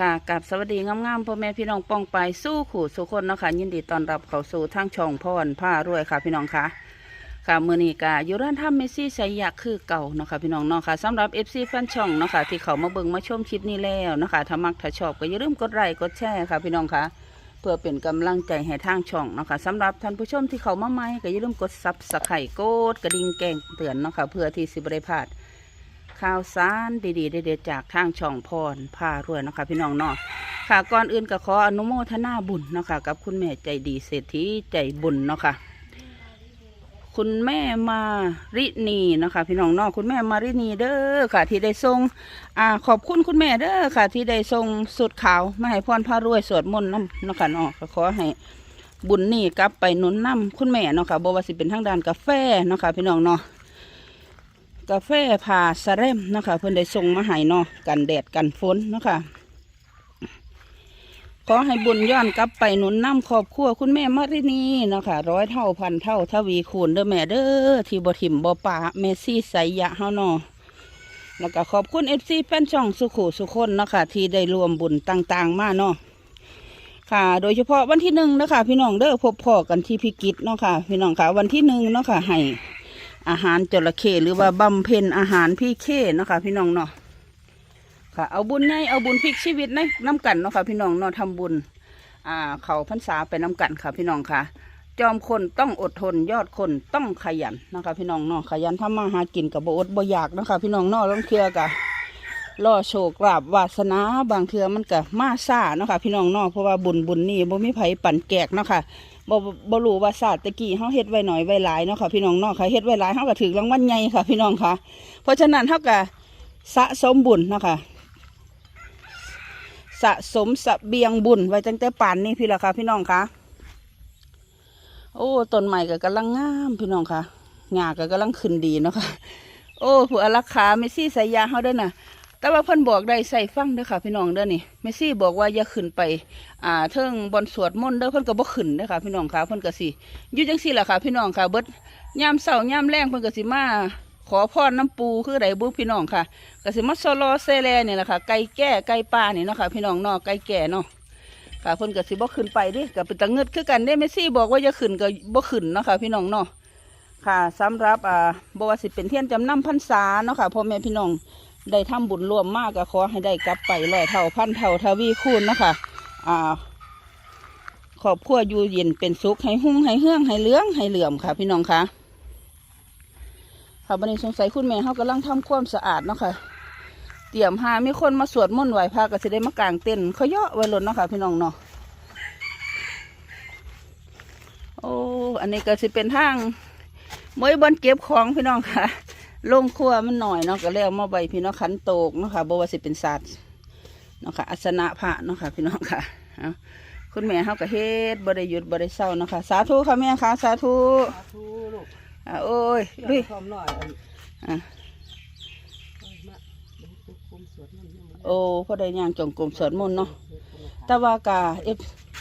ค่ะกับสวัสดีงามๆพ่อแม่พี่น้องป้องไปสู้ขู่สุคนเนาะคะยินดีต้อนรับเข้าสู่ทางช่องพ่อนผ้ารวยค่ะพี่น้องค่ะค่ะมือนี้กาอยู่ร้านถ้ำเมซี่ใสยาคือเก่าเนาะค่ะพี่น้องเนาะค่ะสำหรับ FC แฟนช่องเนาะค่ะที่เขามาเบิ่งมาชมคลิปนี้แล้วเนาะค่ะถ้ามักถ้าชอบก็อย่าลืมกดไลค์กดแชร์ค่ะพี่น้องค่ะเพื่อเป็นกำลังใจให้ทางช่องเนาะค่ะสำหรับท่านผู้ชมที่เขามาใหม่ก็อย่าลืมกดซับสไครต์กดกระดิ่งแจ้งเตือนเนาะค่ะเพื่อที่สิบได้พลาด ข่าวสารดีๆเด็ดๆจากทางช่องพรพารวยนะคะพี่น้องเนาะค่ะก่อนอื่นก็ขออนุโมทนาบุญเนาะค่ะกับคุณแม่ใจดีเศรษฐีใจบุญเนาะค่ะคุณแม่มารินีเนาะค่ะพี่น้องเนาะคุณแม่มารินีเด้อค่ะ ที่ได้ส่งอ่าขอบคุณคุณแม่เด้อค่ะ ที่ได้ส่งสุดขาวมาให้พรพารวยสวดมนต์น้ำเนาะค่ะเนาะก็ขอให้บุญนี่กลับไปนุนน้ำคุณแม่เนาะค่ะบ่ว่าสิเป็นทางด้านกาแฟเนาะค่ะพี่น้องเนาะ กาแฟผ่าสะเรมนะคะเพิ่นได้ส่งมาให้เนาะกันแดดกันฝนนะคะขอให้บุญย้อนกลับไปหนุนน้ำครอบครัวคุณแม่มารินีนะคะร้อยเท่าพันเท่าทวีคูณเด้อแม่เด้อที่บ่ถิ่มบ่ป่าเมซี่ไสยะเฮาเนาะแล้วก็ขอบคุณเอฟซีแฟนช่องสุขุสุคนนะคะที่ได้รวมบุญต่าง ๆ มาเนาะค่ะ โดยเฉพาะวันที่หนึ่งนะคะพี่น้องเด้อพบพ่อกันที่พิกิตเนาะค่ะ พี่น้องค่ะ วันที่หนึ่งเนาะค่ะให้ อาหารจระเข้หรือว่าบำเพ็ญอาหารพี่เข้เนาะค่ะพี่น้องเนาะค่ะเอาบุญไงเอาบุญพลิกชีวิตในน้ำกันเนาะค่ะพี่น้องเนาะทำบุญอ่าเขาพรรษาไปน้ำกันค่ะพี่น้องค่ะ จอมคนต้องอดทนยอดคนต้องขยันนะคะพี่น้องเนาะขยันทำมาหากินกับบอดบ่อยากนะคะพี่น้องเนาะต้องเทือกะล่อโชคลาภวาสนาบางเทือมันก็มาซ่าเนาะค่ะพี่น้องเนาะเพราะว่าบุญบุญนี่บ่มีไผปั่นแกกเนาะค่ะ บ่บ่รู้ว่าศาสตร์ตะกี้เฮาเฮ็ดไว้หน่อยไว้หลายเนาะค่ะพี่น้องเนาะค่ะเฮ็ดไว้หลายเฮาก็ถือรางวัลใหญ่ค่ะ พี่น้องค่ะ เพราะฉะนั้นเฮาก็สะสมบุญเนาะค่ะสะสมสเบียงบุญไว้ตั้งแต่ป่านนี้พี่ละค่ะ พี่น้องค่ะ โอ้ต้นใหม่ก็กำลังงามพี่น้องค่ะหญ้าก็กำลังขึ้นดีเนาะค่ะ โอ้ผู้อารักขาเมซี่สายยาเฮาด้อน่ะ แต่ว่าเพิ่นบอกได้ใส่ฟังเด้อค่ะพี่น้องเด้อนี่เมซี่บอกว่าอย่าขึ้นไป อ่าเทิงบอนสวดมนต์เด้อเพิ่นก็บ่ขึ้นเด้อค่ะพี่น้องค่ะเพิ่นก็สิอยู่จังซี่แหละค่ะ พี่น้องค่ะเบิดยามเช้ายามแลงเพิ่นก็สิมาขอพรน้ำปูคือไดบุพี่น้องค่ะก็สิมาซอลเซแลนี่แหละค่ะไก่แก่ไก่ป่านี่เนาะค่ะพี่น้องเนาะไก่แก่เนาะค่ะเพิ่นก็สิบ่ขึ้นไปดิก็เป็นตะเงิดคือกันเด้เมซี่บอกว่าอย่าขึ้นก็บ่ขึ้นเนาะค่ะพี่น้องเนาะค่ะสำหรับอ่าบ่ว่าสิเป็นเทียนจำนำพรรษาเนาะค่ะพ่อแม่พี่น้อง ได้ทำบุญรวมมากก็ขอให้ได้กลับไปร้อยเท่าพันเท่าทวีคูณนะคะ อ่าครอบครัวอยู่เย็นเป็นสุขให้หุ่งให้เฮืองให้เหลื้องให้เหลื่อมค่ะ พี่น้องคะค่ะบันนี้สงสัยคุณแม่เขากำลังทำความสะอาดเนาะค่ะ เตรียมหามีคนมาสวดมนต์ไหว้พระก็จะได้มากางเต็นเขาเยาะไว้ล่นเนาะค่ะ พี่น้องเนาะโอ้อันนี้ก็จะเป็นทางมวยบอลเก็บของพี่น้องค่ะ ลงครัวมันหน่อยเนาะก็แล้วมาใบพี่น้องขันโตกเนาะค่ะบว่าสิเป็นศาสตร์เนาะค่ะอัสนะพระเนาะค่ะพี่น้องค่ะเอาคุณแม่เฮาก็เฮ็ดบ่ได้หยุดบ่ได้เศร้าเนาะค่ะสาธุค่ะแม่ค่ะสาธุสาธุลูกอ่าโอ้ยเฮ้ดุยยความหน่อยอันอะเอ้ยมาเดี๋ยวกูคุมสวดมนต์ยังบ่ได้โอ้พอได้ย่างจงกรมสวดมนต์เนาะเฮ็ดคนละแต่ว่ากาเอฟ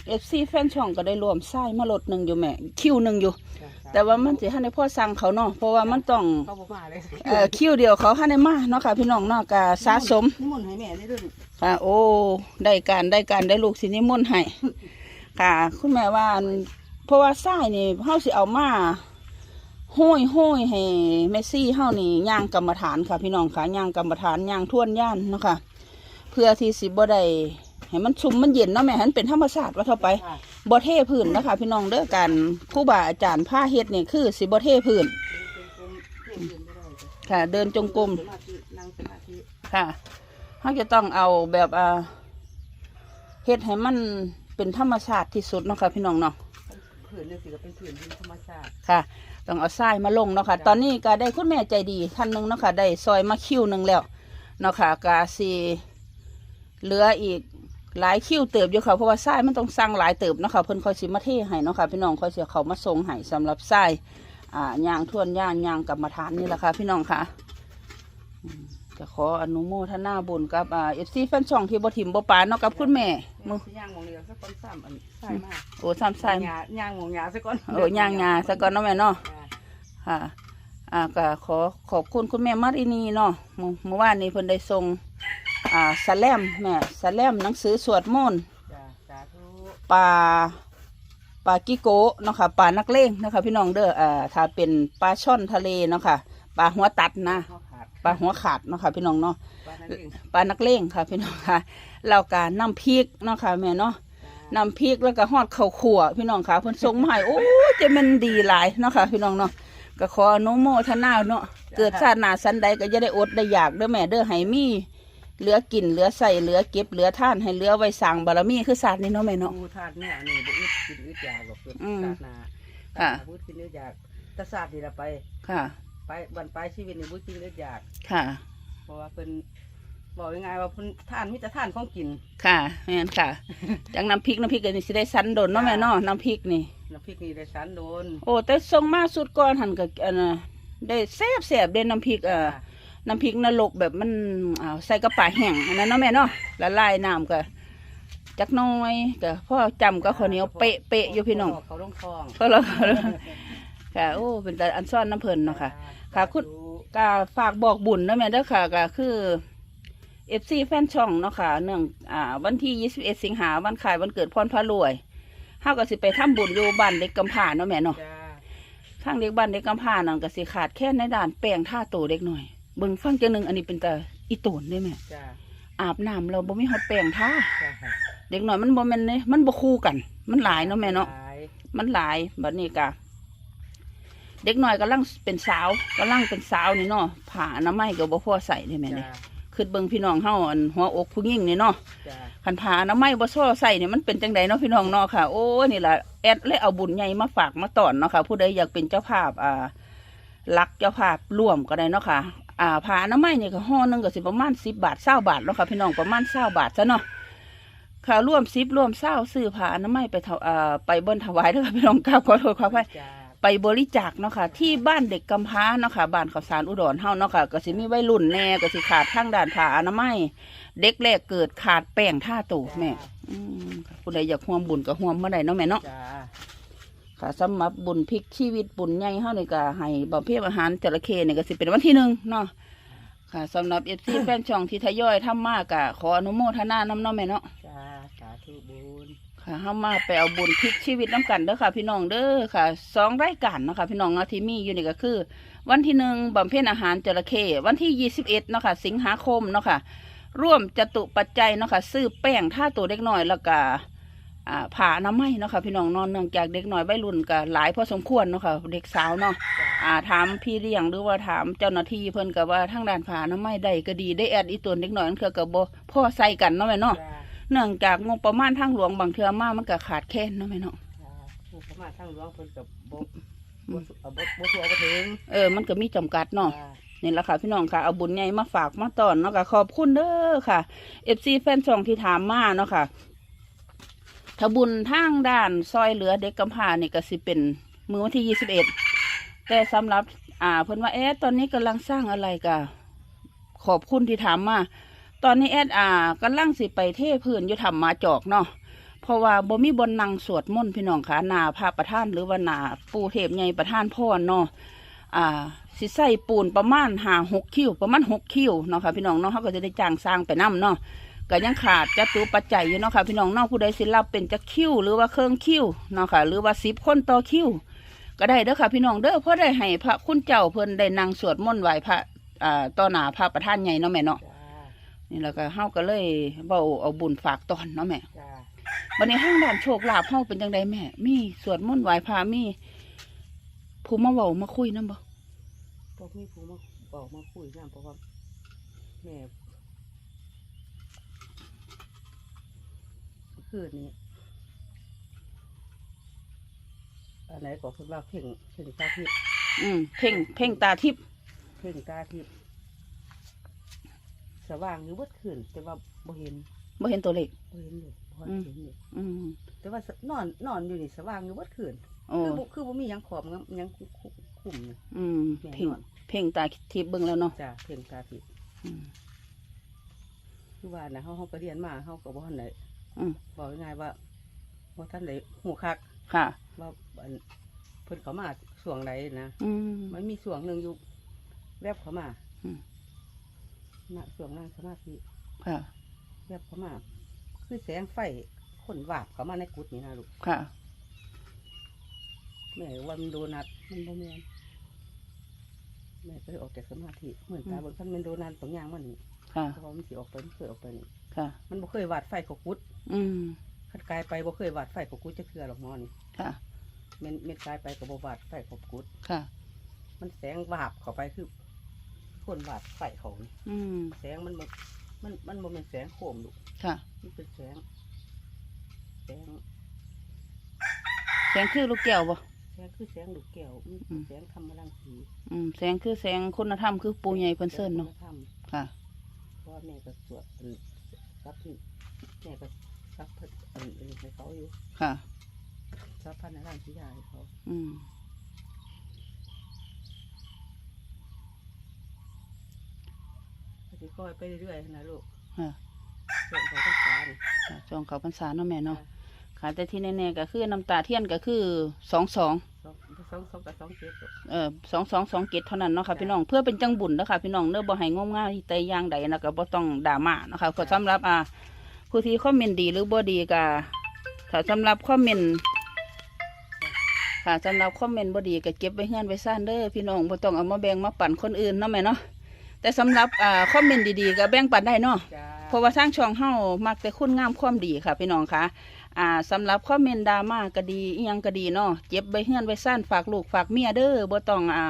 เอฟซีแฟนช่องก็ได้รวมไส้มาลดหนึ่งอยู่แม่คิวหนึ่งอยู่ค่ะ แต่ว่ามันสิให้ในพ่อสั่งเขาเนาะเพราะว่ามันต้องเข้าบ่มาเลยเอ่อคิวเดียวเขาให้ในมาเนาะค่ะ พี่น้องเนาะกาสะสมนิมนต์ให้แม่ได้ด้วยลูกค่ะ โอ้ได้การได้การได้ลูกสินิมนต์ให้ค่ะ คุณแม่ว่าอันเพราะว่าทรายนี่เฮาสิเอามาห้อยห้อยให้แม่ซี่เฮานี่ย่างกรรมฐานค่ะ พี่น้องค่ะย่างกรรมฐานย่างท่วนย่านเนาะค่ะ เพื่อที่สิบ่ได้ ให้มันชุ่มมันเย็นเนาะแม่ให้มันเป็นธรรมชาติว่าเท่าไปค่ะ บ่เทพื้นนะคะ พี่น้องเด้อกันครูบาอาจารย์ผ้าเฮ็ดนี่คือสิบ่เทพื้นเป็นเป็นเป็นเพียงเดินไม่ได้จ้ะค่ะ เดินจงกรมสมาธินั่งสมาธิค่ะเขาจะต้องเอาแบบอ่าเฮ็ดให้มันเป็นธรรมชาติที่สุดเนาะค่ะพี่น้องเนาะผืนนี่สิก็เป็นผืนดินธรรมชาติค่ะ ต้องเอาทรายมาลงเนาะค่ะ ตอนนี้ก็ได้คุณแม่ใจดีท่านหนึงเนาะค่ะได้ซอยมาคิวหนึ่งแล้วเนาะค่ะกาสีเหลืออีก หลายคิวเติบอยู่ค่ะเพราะว่าทรายมันต้องสั่งหลายเติบเนาะค่ะเพิ่นคอยสิมาเทให้เนาะค่ะพี่น้องคอยสิเขามาส่งให้สำหรับทรายอ่าย่างท่วนย่างย่างกรรมฐานนี่แหละค่ะพี่น้องค่ะอืมจะขออนุโมทนาบุญกับอ่าเอฟซีแฟนช่องที่บ่ถิ่มบ่ปานเนาะกับคุณแม่มึงสิย่างหมองเดียวสักก้อนซ้ำอันใส่มากโอ้ซ้ำใส่หญ้าย่างหมองหญ้าสักก้อนโอ้ย่างงาซะก่อนเนาะแม่เนาะจ้ะค่ะอ่าก็ขอขอบคุณคุณแม่มารินีเนาะเมื่อเมื่อวานนี้เพิ่นได้ส่ง อ่าสแลมแม่สแลมหนังสือสวดมนต์จ้าสาธุปลาปลากิโกะเนาะค่ะปลานักเลงเนาะคะพี่น้องเด้ออ่าถ้าเป็นปลาช่อนทะเลเนาะค่ะปลาหัวตัดนะข้าวขาดปลาหัวขาดเนาะค่ะพี่น้องเนาะบ้านนั่นเองปลานักเลงค่ะพี่น้องค่ะแล้วก็น้ำพริกเนาะค่ะแม่เนาะจ้าน้ำพริกแล้วก็ฮอดข้าวขั่วพี่น้องค่ะเพิ่นส่งมาให้โอ้ยจะมันดีหลายเนาะค่ะพี่น้องเนาะก็ขออนุโมทนาเนาะเกิดชาติหน้าสันใดก็จะได้อดได้อยากเด้อแม่เด้อให้มี เหลือกินเหลือใส่เหลือเก็บเหลือท่านให้เหลือไว้สร้างบารมีคือศาสตร์นี่เนาะแม่เนาะดูธาตุเนี่ยนี่บ่อึดกินอึดยาบอกเกิดอืมศาสนาค่ะบุญกินอึดยากแตศาสตร์นี่ละไป ค่ะ ไปบันปลายชีวิตนี่บุญกินอึดยาก ค่ะ เพราะว่าเพิ่นบอกยังไงว่าเพิ่นทานมิจะทานของกินค่ะแม่นค่ะ จังน้ำพริกน้ำพริกก็นี่สิได้สันโดนเนาะแม่เนาะน้ำพริกนี่ น้ำพริกนี่ได้สันโดนโอ้แต่ส่งมาสุดก่อนหันก็อันน่ะได้แซ่บแซ่บๆเด่นน้ำพริกเอ่อ น้ำพริกนรกแบบมันอ่าใส่กระป๋าแห้งอันนั้นเนาะแม่เนาะละลายน้ำก็จักหน้อยก็พ่อจำก็ข้าวเหนียวเป๊ะเป๊ะๆอยู่พี่น้อง เขาลงคลองก็แล้วค่ะ โอ้ เป็นแต่อันซ่อนน้ำเพลินเนาะค่ะ ค่ะคุณ ก็ฝากบอกบุญนะแม่เด้อค่ะก็คือเอฟซีแฟนช่องเนาะค่ะเนื่องอ่าวันที่ 21 สิงหาวันขายวันเกิดพรพระรวยเฮาก็สิไปทำบุญอยู่บ้านเด็กกำพร้าเนาะแม่เนาะจ้าข้างเด็กบ้านเด็กกำพร้านั่นก็สิขาดแค่ในด่านแป้งท่าโตเด็กหน่อย เบิ่งฟังจังหนึงอันนี้เป็นแต่อีโตนได้แม่จ้าอาบน้ำเราบ่มีฮอดแป้งท่าจ้าเด็กหน่อยมันบ่แม่นเด้มันบ่คู่กัน มันหลายเนาะแม่เนาะหลยมันหลายบัดนี้กะเด็กหน่อยกำลังเป็นสาวกำลังเป็นสาวนี่เนาะผ้าอนามัยก็บ่พอใส่ได้แม่เด้จ้าคือเบิ่งพี่น้องเฮาอันหัวอกผู้หญิงนี่เนาะจ้าคันผ้าอนามัยบ่ซ้อใส่นี่มันเป็นจังไดเนาะพี่น้องเนาะค่ะ โอ้นี่ล่ะแอดเลยเอาบุญใหญ่มาฝากมาตอนเนาะค่ะ ผู้ใดอยากเป็นเจ้าภาพอ่ารักเจ้าภาพร่วมก็ได้เนาะค่ะ อ่าผ้าอนามัยนี่ก็ห่อหนึงก็สิประมาณ10บาท20บาทเนาะค่ะพี่น้องประมาณ20บาทซะเนาะค่ะร่วม10ร่วม20ซื้อผ้าอนามัยไปถวอ่าไปเบิ่นถวายเด้อค่ะพี่น้องกราบขอโทษขออภัยจ้าไปบริจาคเนาะค่ะที่บ้านเด็กกำพร้าเนาะค่ะบ้านข้าวสารอุดรเฮาเนาะค่ะก็สิมีวัยรุ่นแน่ก็สิขาดทางด้านผ้าอนามัยเด็กแรกเกิดขาดแป้งท่าตูแม่อืมค่ะผู้ใดอยากห่วมบุญก็ห่วมเมื่อใดเนาะแม่เนาะจ้า ค่ะสำหรับบุญพลิกชีวิตบุญใหญ่เฮานี่ก็ให้บำเพ็ญอาหารจระเข้นี่ก็สิเป็นวันที่หนึ่งเนาะค่ะสำหรับ FC แฟนช่องที่ทยอยทำมากก็ขออนุโมทนานำเนาะแม่เนาะจ้าสาธุบุญค่ะเฮามาไปเอาบุญพลิกชีวิตน้ำกันเด้อค่ะ พี่น้องเด้อค่ะสองรายการเนาะค่ะพี่น้องเนาะที่มีอยู่นี่ก็คือ วันที่หนึ่งบำเพ็ญอาหารจระเข้วันที่ยี่สิบเอ็ดเนาะค่ะสิงหาคมเนาะค่ะร่วมจตุปัจจัยเนาะค่ะซื้อแป้งท่าตัวเด็กน้อยแล้วก็อ่า ผ่าน้ำไม้เนาะค่ะพี่น้องเนอนเนื่องจากเด็กน้อยวัยรุ่นก็หลายพอสมควรเนาะค่ะเด็กสาวเนาะจ้าอ่าถามพี่เลี้ยงหรือว่าถามเจ้าหน้าที่เพิ่นก็ว่าทางด้านผ่าน้ำไม้ได้ก็ดีได้แอดอีตัวเด็กน้อยนั่นคือก็บ่พ่อใส่กันเนาะแม่เนาะจ้าเนื่องจากงบประมาณทางหลวงบางเทื่อมามันก็ขาดแคลนเนาะแม่เนาะจ้าผู้สมัครทางหลวงเพิ่นกับบ่บ่สุเอาบ่บ่ทัวบ่ถึงเออมันก็มีจำกัดเนาะจ้านี่แหละค่ะพี่น้องค่ะเอาบุญใหญ่มาฝากมาตอนเนาะค่ะขอบคุณเด้อค่ะเอฟซีแฟนช่องที่ถามมาเนาะค่ะ ถ้าบุญทางด้านซอยเหลือเด็กกำพร้านี่ก็สิเป็นมือวันที่ยี่สิบเอ็ดแต่สำหรับ อ่าเพิ่นว่าเอ๊ะตอนนี้กำลังสร้างอะไรกะขอบคุณที่ถามมาตอนนี้แอดอ่ากำลังสิไปเทพื้นอยู่ทำมาจอกเนาะเพราะว่าบ่มีบนนังสวดมนต์พี่น้องค่ะนาพระประธานหรือว่านาปูเทพใหญ่ประธานพ่อเนาะอ่าสิใส่ปูนประมาณหาหกคิวประมาณหกคิวเนาะค่ะพี่น้องเนาะเขาก็จะได้จ้างสร้างไปนํเนาะ ก็ยังขาดจะตูปัจจัยอยู่เนาะค่ะพี่น้องเนาะผู้ใดสิรับเป็นจะคิวหรือว่าเครื่องคิวเนาะค่ะหรือว่าสิบคนต่อคิวก็ได้เด้อค่ะพี่น้องเด้อเพราะได้ให้พระคุณเจ้าเพิ่นได้นั่งสวดมนต์ไหว้พระอ่าต่อหน้าพระประธานใหญ่เนาะแม่เนาะจ้านี่แล้วก็เฮาก็เลยเบาเอาบุญฝากตอนเนาะแม่จ้าวันนี้ห้างด่านโชคลาภเฮาเป็นจังไดแม่ มีสวดมนต์ไหว้พระมีผู้มาเว้ามาคุยนำบ่พวกมีผู้มาบอกมาคุยนำเพราะว่าแม่ คืนนี้อันไหนก็คือว่าเพ่งเพ่งตาทิพย์อืมเพ่งเพ่งตาทิพย์เพ่งตาทิพย์สว่างอยู่เบิดคืนแต่ว่าบ่เห็นบ่เห็นตัวเลขบ่เห็นอยู่บ่อืมเห็นอยู่อืมแต่ว่าสนอนนอนอยู่นี่สว่างอยู่เบิดคืนโอ้คือบ่คือบ่มีหยังขอบงำหยังคุคุคุมนี่อืมแม่นเพ่งอนเพ่งตาทิพย์เบิ่งแล้วเนาะจ้ะเพ่งตาทิพย์อืมคือว่านะเฮาเฮาก็เรียนมาเฮาก็บ่ทันได้ อืม บอกง่ายๆว่าบ่ทันได้ฮู้คักค่ะ ว่าอันเพิ่นเขามาช่วงใดนะอืม มันมีช่วงหนึงอยู่แวบเขามาอืมณช่วงนั่งสมาธิค่ะ แวบเข้ามา คือแสงไฟคนวาบเข้ามาในกุฏินี่นะลูกค่ะ แม่ว่ามันโดนัทมันบ่แม่นแม่ก็เลยออกจากสมาธิเหมือนตาอืมบนขั้นมันโดนัทตรงย่างมันนี่ค่ะ เพราะว่ามันสิออกไปมันเคยออกไปนี่ ค่ะ มันบ่เคยวาดไฟเขากุดอืมคันกายไปบ่เคยวาดไฟเขากุดจะเคือหรอกหมอนี่ค่ะ เม็นเม็นกายไปก็บ่วาดไฟเขากุด ค่ะ มันแสงวาบเข้าไปคือคนวาดไฟเขานี่อืมแสงมันบ่มันมันบ่เป็นแสงโคมลูกค่ะ มันเป็นแสง แสงแสงคือลูกแก้วบ่ แสงคือแสงลูกแก้วมันอืมแสงธรรมรังสีอืมแสงคือแสงคุณธรรมคือปูใหญ่เพิ่นเซิ้นเนาะ แสงธรรม ค่ะ เพราะว่าแม่ก็สวดอัน ซับที่แม่ก็ซับเพิ่นอันอันนี้ให้เขาอยู่ค่ะ ซับพันในร่างที่ยาให้เขาอืมก็สิค่อยไปเรื่อยๆนะลูกค่ะเรื่องของพรรษานี่ค่ะจองเขาพรรษาเนาะแม่เนาะ ค่ะ แต่ที่แน่ๆก็คือน้ำตาเทียนก็คือสองสองสองสองสองกับสองเจ็ดลูก เอ่อสองสองสองเกตเท่านั้นเนาะค่ะพี่น้องเพื่อเป็นจังบุญเนาะค่ะพี่น้องเนื้อบ่ให้งมงายแต่อย่างใดนะก็บ่ต้องด่ามาเนาะค่ะก็สำหรับอ่าผู้ที่คอมเมนต์ดีหรือบ่ดีก็ถ้าสำหรับคอมเมนต์ค่ะสำหรับคอมเมนต์บ่ดีก็เก็บไว้เฮือนไว้ซ่านเด้อพี่น้องบ่ต้องเอามาแบ่งมาปั่นคนอื่นเนาะแม่เนาะแต่สำหรับอ่าคอมเมนต์ดีๆก็แบ่งปันได้เนาะ จ้าเพราะว่าทางช่องเฮามักแต่คุณงามความดีค่ะพี่น้องคะ อ่าสำหรับคอมเมนต์ดราม่าก็ดีอีหยังก็ดีเนาะเจ็บใบเฮือนใบซ่านฝากลูกฝากเมียเด้อบ่ต้องอ่า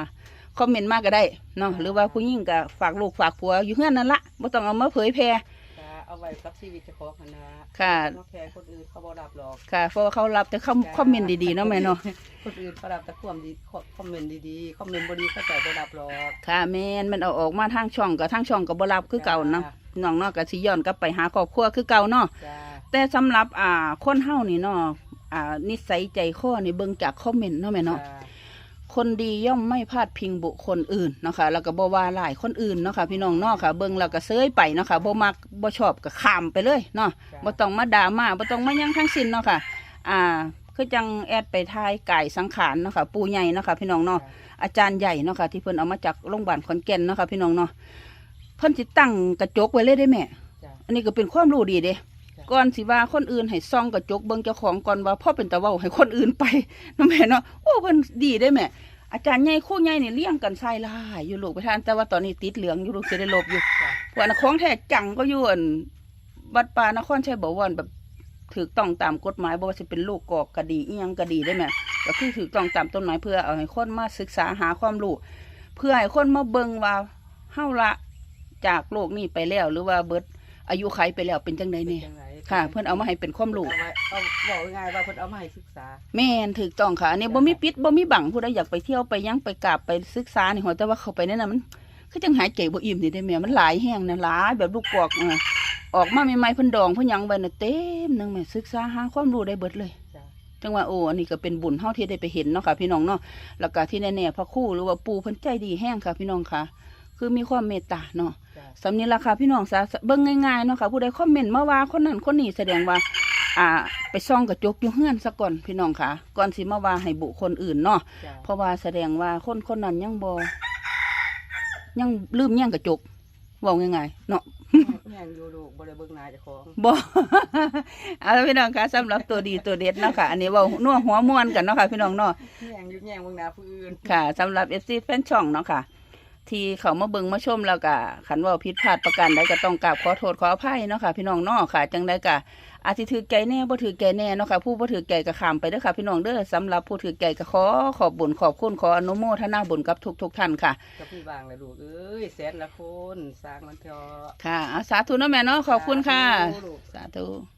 คอมเมนต์มากก็ได้เนาะหรือว่าผู้หญิงก็ฝากลูกฝากผัวอยู่เฮือนนั่นละบ่ต้องเอามาเผยแพร่จ้าเอาไว้กับชีวิตเจ้าของหั่นนะค่ะ มาแค่คนอื่นเขาบ่รับหรอก ค่ะเพราะว่าเขารับแต่คอมคอมเมนต์ดีๆเนาะแม่เนาะคนอื่นเขารับแต่ความดีคอมเมนต์ดีๆคอมเมนต์บ่ดีเขาใจบ่รับหรอกค่ะแม่นมันเอาออกมาทางช่องก็ทางช่องก็บ่รับคือเก่าเนาะพี่น้องเนาะก็สิย้อนกลับไปหาครอบครัวคือเก่าเนาะ จ้า แต่สำหรับอ่าคนเฮานี่เนาะอ่านิสัยใจคอนี่เบิ่งจากคอมเมนต์เนาะแม่เนาะจ้าคนดีย่อมไม่พลาดพิงบุคคลอื่นเนาะค่ะแล้วก็บ่ว่าหลายคนอื่นเนาะค่ะพี่น้องเนาะค่ะ เบิ่งแล้วก็เซยไปเนาะค่ะบ่มักบ่ชอบก็ข้ามไปเลยเนาะจ้าบ่ต้องมาด่ามาบ่ต้องมาหยังทั้งสิ้นเนาะค่ะ อ่า คือจังแอดไปทายกายสังขารเนาะค่ะ ปู่ใหญ่เนาะค่ะพี่น้องเนาะอาจารย์ใหญ่เนาะค่ะที่เพิ่นเอามาจากโรงพยาบาลขอนแก่นเนาะค่ะพี่น้องเนาะเพิ่นสิตั้งกระจกไว้เลยได้แม่ จ้าอันนี้ก็เป็นความรู้ดีเด้จ้ะ ก่อนสิว่าคนอื่นให้ซ่องกระจกเบิ่งเจ้าของก่อนว่าพ่อเป็นตะเว้าให้คนอื่นไปเนาะแม่เนาะโอ้เพิ่นดีได้แม่อาจารย์ใหญ่ครู่ใหญ่นี่เลี้ยงกันใส่ลายอยู่ลูกไปทานแต่ว่าตอนนี้ติดเหลืองอยู่ลูกสิได้ลบอยู่จ้าพวกอันของแท้จังก็อยู่อันวัดป่านครชัยบอกว่าแบบถูกต้องตามกฎหมายบ่ว่าสิเป็นลูกกอกก็ดีอีหยังก็ดีได้แม่ก็คือถูกต้องตามต้นไม้เพื่อเอาให้คนมาศึกษาหาความรู้เพื่อให้คนมาเบิ่งว่าเฮาละจากโลกนี้ไปแล้ว หรือว่าเบิดอายุไขไปแล้วเป็นจังไดเนี่ยป็จังไง ค่ะ เพื่อนเอามาให้เป็นความรู้เอาไว้เอาบอกง่ายๆว่าเพิ่นเอามาให้ศึกษา แม่นถูกต้องค่ะอันนี้บ่มีปิดบ่มีบังผู้ใดอยากไปเที่ยวไปหยังไปกราบไปศึกษานี่หัวแต่ว่าเข้าไปนั่นน่ะมันคือจังหายใจบ่อิ่มนี่ได้แม่มันหลายแห้งนะหลายแบบลูกกอกอะออกมาใหม่ๆเพิ่นดองเพิ่นหยังไว้น่ะเต็มหนึงแม่ศึกษาหาความรู้ได้เบิดเลย จ้าจังว่าโอ้อันนี้ก็เป็นบุญเฮาที่ได้ไปเห็นเนาะค่ะพี่น้องเนาะแล้วก็ที่แน่ๆพระครู่หรือว่าปู่เพิ่นใจดีแห้งค่ะพี่น้องค่ะ คือมีความเมตตาเนาะจ้า สำนี้ราคาพี่น้องซะเบิ่งง่ายๆเนาะค่ะผู้ใดคอมเมนต์มาว่าคนนั้นคนนี้แสดงว่า อ่า ไปซ่องกระจกอยู่เฮือนซะก่อนพี่น้องค่ะ ก่อนสิมาว่าให้บุคคลอื่นเนาะจ้าเพราะว่าแสดงว่าคนคนนั้นยังบ่ยังลืมแย่งกระจกเว้าง่ายๆเนาะ แม่งอยู่ลูกบ่ได้เบิ่งหน้าเจ้าของ บ่ เอาละพี่น้องค่ะสำหรับตัวดีตัวเด็ดเนาะค่ะ อันนี้เว้านัวหัวม่วนกันเนาะค่ะพี่น้องเนาะแม่งอยู่แย่งเบิ่งหน้าผู้อื่น ค่ะสำหรับ FC แฟนช่องเนาะค่ะ ที่เขามาเบิ่งมาชมแล้วก็ขันเว่าผิดพลาดประการใดก็ต้องกราบขอโทษขออภัยเนาะค่ะพี่น้องเนาะค่ะ จังไดก็อาจสิถือใจแน่บ่ถือใจแน่เนาะค่ะผู้บ่ถือใจก็ข้ามไปเด้อค่ะ พี่น้องเด้อสำหรับผู้ถือใจก็ขอขอบบุญขอบคุณขออนุโมทนาบุญกับทุกๆท่านค่ะกับพี่บางเลยลูกเอ้ยแสนละคนสร้างมันเถอะค่ะเอาสาธุเนาะแม่เนาะขอบคุณค่ะลูกสาธุ